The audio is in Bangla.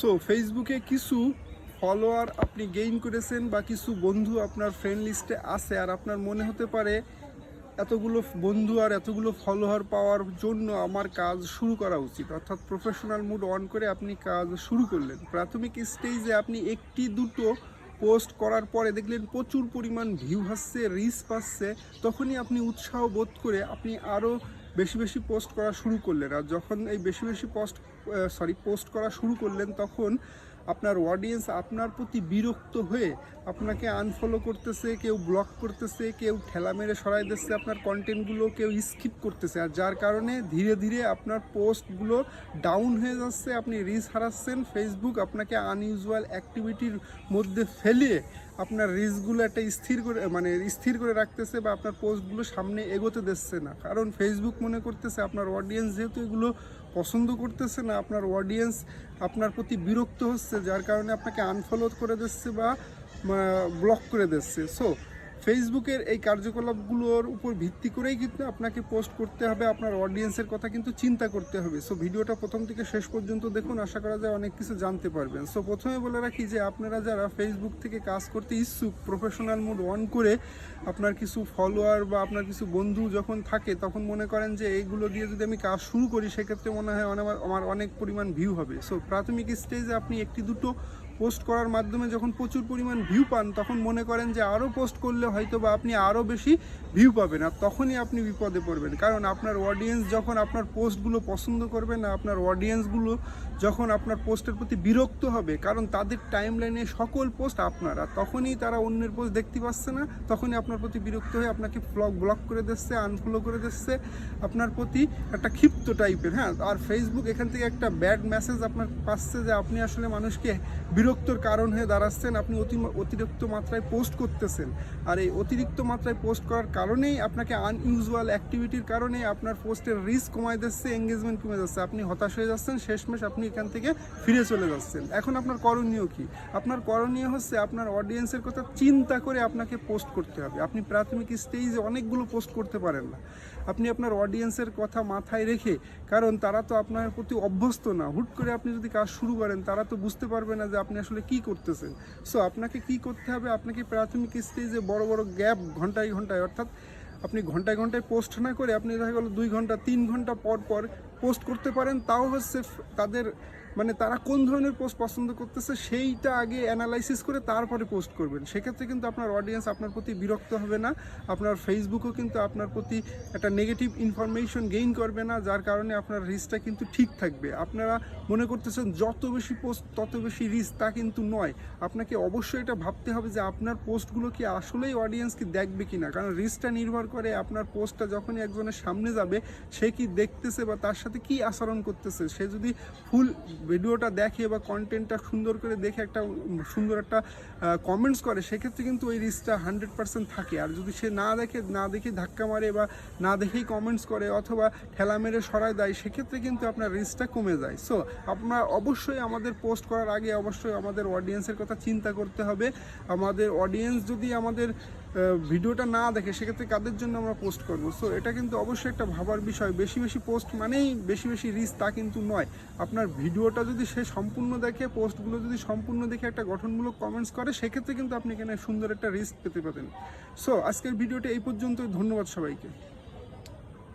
সো ফেসবুকে কিছু ফলোয়ার আপনি গেইন করেছেন বা কিছু বন্ধু আপনার ফ্রেন্ড লিস্টে আছে, আর আপনার মনে হতে পারে এতগুলো বন্ধু আর এতগুলো ফলোয়ার পাওয়ার জন্য আমার কাজ শুরু করা উচিত। অর্থাৎ প্রফেশনাল মুড অন করে আপনি কাজ শুরু করলেন। প্রাথমিক স্টেজে আপনি একটি, দুটো পোস্ট করার পরে দেখলেন প্রচুর পরিমাণ ভিউ আসছে রিচ পাচ্ছে, তখনই আপনি উৎসাহ বোধ করে আপনি আরও বেশি বেশি পোস্ট করা শুরু করলেন। আর যখন এই বেশি বেশি পোস্ট সরি পোস্ট করা শুরু করলেন, তখন আপনার অডিয়েন্স আপনার প্রতি বিরক্ত হয়ে আপনাকে আনফলো করতেছে, কেউ ব্লক করতেছে, কেউ ঠেলা মেরে সরাই দিচ্ছে, আপনার কন্টেন্টগুলো কেউ স্কিপ করতেছে। আর যার কারণে ধীরে ধীরে আপনার পোস্টগুলো ডাউন হয়ে যাচ্ছে, আপনি রিচ হারাচ্ছেন ফেসবুক আপনাকে আনইউজুয়াল অ্যাক্টিভিটির মধ্যে ফেলিয়ে আপনার রিস্কগুলো একটা স্থির করে মানে স্থির করে রাখতেছে বা আপনার পোস্টগুলো সামনে এগোতে দিচ্ছে না। কারণ ফেসবুক মনে করতেছে আপনার অডিয়েন্স যেহেতু এগুলো পছন্দ করতেছে না, আপনার অডিয়েন্স আপনার প্রতি বিরক্ত হচ্ছে, যার কারণে আপনাকে আনফলো করে দিচ্ছে বা ব্লক করে দিচ্ছে। সো ফেসবুকের এই কার্যকলাপগুলোর উপর ভিত্তি করেই কিন্তু আপনাকে পোস্ট করতে হবে, আপনার অডিয়েন্সের কথা কিন্তু চিন্তা করতে হবে। সো ভিডিওটা প্রথম থেকে শেষ পর্যন্ত দেখুন, আশা করা যায় অনেক কিছু জানতে পারবেন। সো প্রথমে বলে রাখি যে, আপনারা যারা ফেসবুক থেকে কাজ করতে ইচ্ছুক প্রফেশনাল মুড অন করে আপনার কিছু ফলোয়ার বা আপনার কিছু বন্ধু যখন থাকে, তখন মনে করেন যে, এইগুলো দিয়ে যদি আমি কাজ শুরু করি, সেক্ষেত্রে মনে হয় আমার অনেক পরিমাণ ভিউ হবে। সো প্রাথমিক স্টেজে আপনি একটি দুটো পোস্ট করার মাধ্যমে যখন প্রচুর পরিমাণ ভিউ পান, তখন মনে করেন যে আরও পোস্ট করলে হয়তো বা আপনি আরও বেশি ভিউ পাবেন আর তখনই আপনি বিপদে পড়বেন। কারণ আপনার অডিয়েন্স যখন আপনার পোস্টগুলো পছন্দ করবে না, আপনার অডিয়েন্সগুলো যখন আপনার পোস্টের প্রতি বিরক্ত হবে, কারণ তাদের টাইম লাইনে সকল পোস্ট আপনার, আর তখনই তারা অন্যের পোস্ট দেখতে পাচ্ছে না, তখনই আপনার প্রতি বিরক্ত হয়ে আপনাকে ব্লক ব্লক করে দিচ্ছে আনফলো করে দিচ্ছে, আপনার প্রতি একটা ক্ষিপ্ত টাইপের হ্যাঁ? আর ফেসবুক এখান থেকে একটা ব্যাড মেসেজ আপনার পাচ্ছে যে আপনি আসলে মানুষকে বিরক্তর কারণ হয়ে দাঁড়াচ্ছেন। আপনি অতি অতিরিক্ত মাত্রায় পোস্ট করতেছেন। আর এই অতিরিক্ত মাত্রায় পোস্ট করার কারণেই আপনাকে আনইউজুয়াল অ্যাক্টিভিটির কারণে আপনার পোস্টের রিস্ক কমায় যাচ্ছে এঙ্গেজমেন্ট কমে যাচ্ছে। আপনি হতাশ হয়ে যাচ্ছেন, শেষমেশ আপনি এখান থেকে ফিরে চলে যাচ্ছেন। এখন আপনার করণীয় কি? আপনার করণীয় হচ্ছে আপনার অডিয়েন্সের কথা চিন্তা করে আপনাকে পোস্ট করতে হবে। আপনি প্রাথমিক স্টেজে অনেকগুলো পোস্ট করতে পারেন না। আপনি আপনার অডিয়েন্সের কথা মাথায় রেখে, কারণ তারা তো আপনার প্রতি অভ্যস্ত না। হুট করে আপনি যদি কাজ শুরু করেন, তারা তো বুঝতে পারবে না যে আপনি আসলে কি করতেছেন? সো আপনাকে কি করতে হবে? আপনাকে প্রাথমিক স্টেজে বড় বড় গ্যাপ ঘন্টায় ঘন্টায়, অর্থাৎ আপনি ঘন্টায় ঘন্টায় পোস্ট না করে আপনি দেখা গেলো দুই ঘণ্টা, তিন ঘণ্টা পর পর পোস্ট করতে পারেন, তাও হচ্ছে তাদের মানে তারা কোন ধরনের পোস্ট পছন্দ করতেছে সেইটা আগে অ্যানালাইসিস করে তারপরে পোস্ট করবেন। সেক্ষেত্রে কিন্তু আপনার অডিয়েন্স আপনার প্রতি বিরক্ত হবে না। আপনার ফেসবুকও কিন্তু আপনার প্রতি একটা নেগেটিভ ইনফরমেশন গেইন করবে না, যার কারণে আপনার রিচটা কিন্তু ঠিক থাকবে। আপনারা মনে করতেছেন যত বেশি পোস্ট তত বেশি রিচ তা কিন্তু নয়। আপনাকে অবশ্যই এটা ভাবতে হবে যে আপনার পোস্টগুলো কি আসলেই অডিয়েন্সকে দেখবে কি না কারণ রিচটা নির্ভর করে আপনার পোস্টটা যখনই একজনের সামনে যাবে, সে কি দেখতেছে বা তার সাথে কি আচরণ করতেছে? সে যদি ফুল ভিডিওটা দেখে বা কন্টেন্টটা সুন্দর করে দেখে একটা সুন্দর একটা কমেন্টস করে, সেক্ষেত্রে কিন্তু ওই রিচটা হান্ড্রেড পার্সেন্ট থাকে। আর যদি সে না দেখে না দেখে ধাক্কা মারে বা না দেখেই কমেন্টস করে অথবা ঠেলা মেরে সরায় দেয়, সেক্ষেত্রে কিন্তু আপনার রিচটা কমে যায়। সো আপনার অবশ্যই আমাদের পোস্ট করার আগে অবশ্যই আমাদের অডিয়েন্সের কথা চিন্তা করতে হবে। আমাদের অডিয়েন্স যদি আমাদের ভিডিওটা না দেখে সেক্ষেত্রে কাদের জন্য আমরা পোস্ট করব? সো এটা কিন্তু অবশ্যই একটা ভাবার বিষয়। বেশি বেশি পোস্ট মানেই বেশি বেশি রিচ তা কিন্তু নয়। আপনার ভিডিওটা যদি সে সম্পূর্ণ দেখে পোস্টগুলো যদি সম্পূর্ণ দেখে একটা গঠনমূলক কমেন্টস করে, সেক্ষেত্রে কিন্তু আপনি এখানে সুন্দর একটা রিস্ক পেতে পারেন। সো আজকের ভিডিওটা এই পর্যন্তই। ধন্যবাদ সবাইকে।